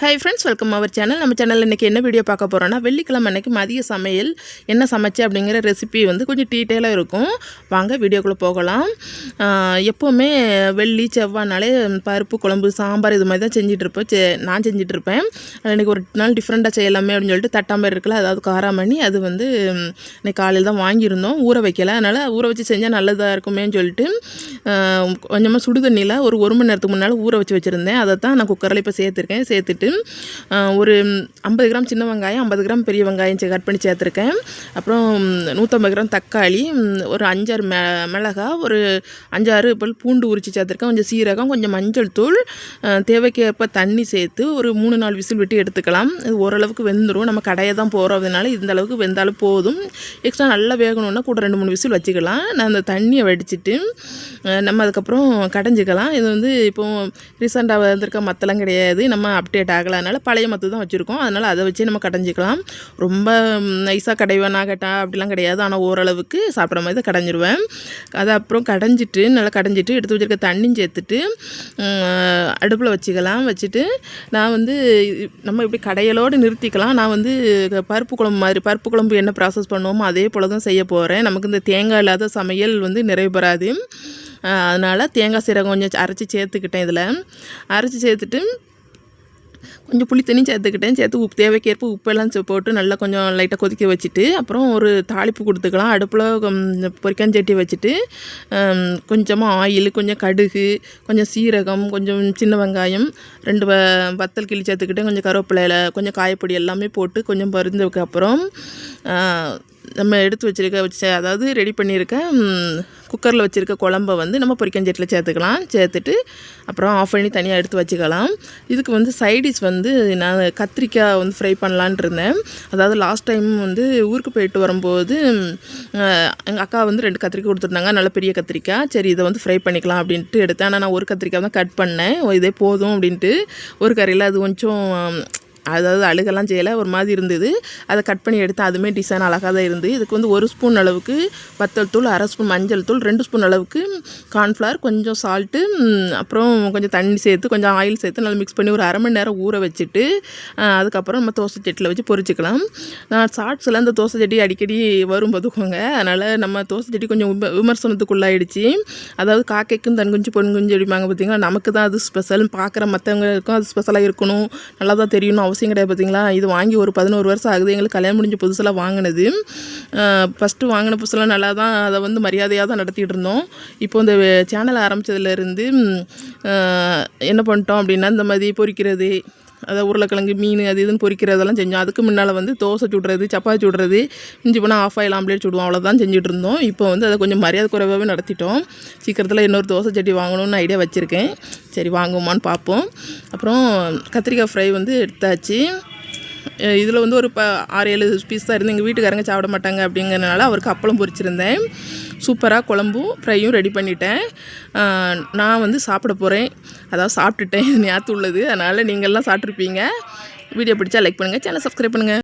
Hi friends welcome our channel நம்ம சேனலில் இன்றைக்கி என்ன வீடியோ பார்க்க போகிறோன்னா வெள்ளிக்கிழமை அன்னைக்கு மதிய சமையல் என்ன சமைச்சேன் அப்படிங்கிற ரெசிபி வந்து கொஞ்சம் டீட்டெயிலாக இருக்கும். வாங்க வீடியோக்குள்ளே போகலாம். எப்போவுமே வெள்ளி செவ்வாய்னாலே பருப்பு குழம்பு சாம்பார் இது மாதிரி தான் செஞ்சிட்ருப்பேன் செ நான் செஞ்சிட்ருப்பேன் இன்றைக்கி ஒரு நாள் டிஃப்ரெண்ட்டாக செய்யலாமே அப்படின்னு சொல்லிட்டு தட்டாம்பர் இருக்குல்ல அதாவது காராமணி அது வந்து இன்னைக்கு காலையில் தான் வாங்கியிருந்தோம். ஊற வைக்கல. அதனால் ஊற வச்சு செஞ்சால் நல்லதாக இருக்குமேன்னு சொல்லிட்டு கொஞ்சமாக சுடு தண்ணியில் ஒரு ஒரு மணி நேரத்துக்கு முன்னால் ஊற வச்சு வச்சுருந்தேன். அதை தான் நான் குக்கரில் இப்போ சேர்த்துருக்கேன். சேர்த்துட்டு ஆஹ் ஒரு ஐம்பது கிராம் சின்ன வெங்காயம் ஐம்பது கிராம் பெரிய வெங்காயம் கட் பண்ணி சேர்த்துருக்கேன். அப்புறம் நூற்றம்பது கிராம் தக்காளி ஒரு அஞ்சாறு மெ மிளகா ஒரு அஞ்சாறு பல் பூண்டு உரித்து சேர்த்துருக்கேன். கொஞ்சம் சீரகம் கொஞ்சம் மஞ்சள் தூள் தேவைக்கேற்ப தண்ணி சேர்த்து ஒரு மூணு நாலு விசில் விட்டு எடுத்துக்கலாம். இது ஓரளவுக்கு வெந்துடும் நம்ம கடையை தான் போகிறதுனால இந்த அளவுக்கு வெந்தாலும் போதும். எக்ஸ்ட்ரா நல்லா வேகணும்னா கூட ரெண்டு மூணு விசில் வச்சுக்கலாம். நான் அந்த தண்ணியை வடிச்சிட்டு நம்ம அதுக்கப்புறம் கடைஞ்சிக்கலாம். இது வந்து இப்போ ரீசெண்டாக வந்திருக்க மத்தெல்லாம் கிடையாது. நம்ம அப்டேட் ஆகலைனால பழைய மத்து தான் வச்சுருக்கோம். அதனால் அதை வச்சு நம்ம கடைஞ்சிக்கலாம். ரொம்ப நைஸாக கடைவேனா கேட்டா அப்படிலாம் கிடையாது. ஆனால் ஓரளவுக்கு சாப்பிட்ற மாதிரி தான் கடைஞ்சிருவேன். அதை அப்புறம் கடைஞ்சிட்டு நல்லா கடைஞ்சிட்டு எடுத்து வச்சுருக்க தண்ணியும் சேர்த்துட்டு அடுப்பில் வச்சுக்கலாம். வச்சுட்டு நான் வந்து நம்ம இப்படி கடையலோடு நிறுத்திக்கலாம். நான் வந்து பருப்பு குழம்பு மாதிரி பருப்பு குழம்பு என்ன ப்ராசஸ் பண்ணுவோமோ அதே போல் தான் செய்ய போகிறேன் நமக்கு இந்த தேங்காய் இல்லாத சமையல் வந்து நிறைவு பெறாது. அதனால் தேங்காய் சீரகம் கொஞ்சம் அரைச்சி சேர்த்துக்கிட்டேன் இதில். அரைச்சி சேர்த்துட்டு கொஞ்சம் புளி தண்ணி சேர்த்துக்கிட்டேன். சேர்த்து உப்பு தேவைக்கேற்ப உப்பெல்லாம் சே- போட்டு நல்லா கொஞ்சம் லைட்டாக கொதிக்க வச்சுட்டு அப்புறம் ஒரு தாளிப்பு கொடுத்துக்கலாம். அடுப்பில் பொரிக்காஞ்சட்டி வச்சுட்டு கொஞ்சமாக ஆயில் கொஞ்சம் கடுகு கொஞ்சம் சீரகம் கொஞ்சம் சின்ன வெங்காயம் ரெண்டு வ வத்தல் கிளி சேர்த்துக்கிட்டு கொஞ்சம் கருவேப்பிலையில் கொஞ்சம் காயப்பொடி எல்லாமே போட்டு கொஞ்சம் பருந்ததுக்கப்புறம் நம்ம எடுத்து வச்சுருக்க வச்சு அதாவது ரெடி பண்ணியிருக்க குக்கரில் வச்சுருக்க குழம்ப வந்து நம்ம பொரிக்கஞ்சட்டில் சேர்த்துக்கலாம். சேர்த்துட்டு அப்புறம் ஆஃப் பண்ணி தனியாக எடுத்து வச்சுக்கலாம். இதுக்கு வந்து சைடிஷ் வந்து நான் கத்திரிக்காய் வந்து ஃப்ரை பண்ணலான்ட்டு இருந்தேன். அதாவது லாஸ்ட் டைம் வந்து ஊருக்கு போயிட்டு வரும்போது எங்கள் அக்கா வந்து ரெண்டு கத்திரிக்காய் கொடுத்துருந்தாங்க. நல்ல பெரிய கத்திரிக்காய். சரி இதை வந்து ஃப்ரை பண்ணிக்கலாம் அப்படின்ட்டு எடுத்தேன். ஆனால் நான் ஒரு கத்திரிக்காய் தான் கட் பண்ணேன். இதே போதும் அப்படின்ட்டு ஒரு கறியில் அது கொஞ்சம் அதாவது அழுகெல்லாம் செய்யலை ஒரு மாதிரி இருந்தது. அதை கட் பண்ணி எடுத்து அதுவுமே டிசைன் அழகாக தான் இருந்து. இதுக்கு வந்து ஒரு ஸ்பூன் அளவுக்கு வத்தல் தூள் அரை ஸ்பூன் மஞ்சள் தூள் ரெண்டு ஸ்பூன் அளவுக்கு கார்ன்ஃப்ளவர் கொஞ்சம் சால்ட்டு அப்புறம் கொஞ்சம் தண்ணி சேர்த்து கொஞ்சம் ஆயில் சேர்த்து நல்லா மிக்ஸ் பண்ணி ஒரு அரை மணி நேரம் ஊற வச்சுட்டு அதுக்கப்புறம் நம்ம தோசை சட்டியில் வச்சு பொறிச்சிக்கலாம் நான் சாட்ஸில் அந்த தோசை செடி அடிக்கடி வரும் பார்த்துக்கோங்க அதனால் நம்ம தோசை செடி கொஞ்சம் விம விமர்சனத்துக்குள்ளாயிடுச்சு. அதாவது காக்கைக்கும் தன் குஞ்சு பொன் குஞ்சு அடிப்பாங்க பார்த்தீங்களா? நமக்கு தான் அது ஸ்பெஷல் பார்க்குற மற்றவங்களுக்கும் அது ஸ்பெஷலாக இருக்கணும். நல்லா தான் தெரியணும் அவசியம் கிடையாது பார்த்தீங்களா இது வாங்கி ஒரு பதினோரு வருஷம் ஆகுது. எங்களுக்கு கல்யாணம் முடிஞ்ச புதுசில் வாங்கினது. ஃபஸ்ட்டு வாங்கின புதுசில் நல்லா தான் அதை வந்து மரியாதையாக தான் நடத்திட்டு இருந்தோம். இப்போ இந்த சேனல் ஆரம்பித்ததுலேருந்து என்ன பண்ணிட்டோம் அப்படின்னா இந்த மாதிரி பொறிக்கிறது அதாவது உருளைக்கிழங்கு மீன் அது இதுன்னு பொறிக்கிறதெல்லாம் செஞ்சோம். அதுக்கு முன்னால் வந்து தோசை சுடுறது சப்பாத்தி சுடுறது இஞ்சி போனால் ஆஃப் ஆயில் ஆம்லேட் சுடுவோம். அவ்வளோதான் செஞ்சுட்டு இருந்தோம். இப்போ வந்து அதை கொஞ்சம் மரியாதை குறைவாகவே நடத்திட்டோம். சீக்கிரத்தில் இன்னொரு தோசை சட்டி வாங்கணும்னு ஐடியா வச்சுருக்கேன். சரி வாங்குவோமான்னு பார்ப்போம். அப்புறம் கத்திரிக்காய் ஃப்ரை வந்து எடுத்தாச்சு. இதில் வந்து ஒரு ப ஆறு ஏழு பீஸ் தான் இருந்து எங்கள் வீட்டுக்காரங்க சாப்பிட மாட்டாங்க அப்படிங்கிறனால அவருக்கு அப்பளம் பொரிச்சிருந்தேன். சூப்பராக குழம்பும் ஃப்ரையும் ரெடி பண்ணிட்டேன். நான் வந்து சாப்பிட போகிறேன் அதாவது சாப்பிட்டுட்டேன். இது ஞாத்து உள்ளது. அதனால் நீங்கள்லாம் சாப்பிட்ருப்பீங்க வீடியோ பிடிச்சா லைக் பண்ணுங்கள் சேனல் சப்ஸ்கிரைப் பண்ணுங்கள்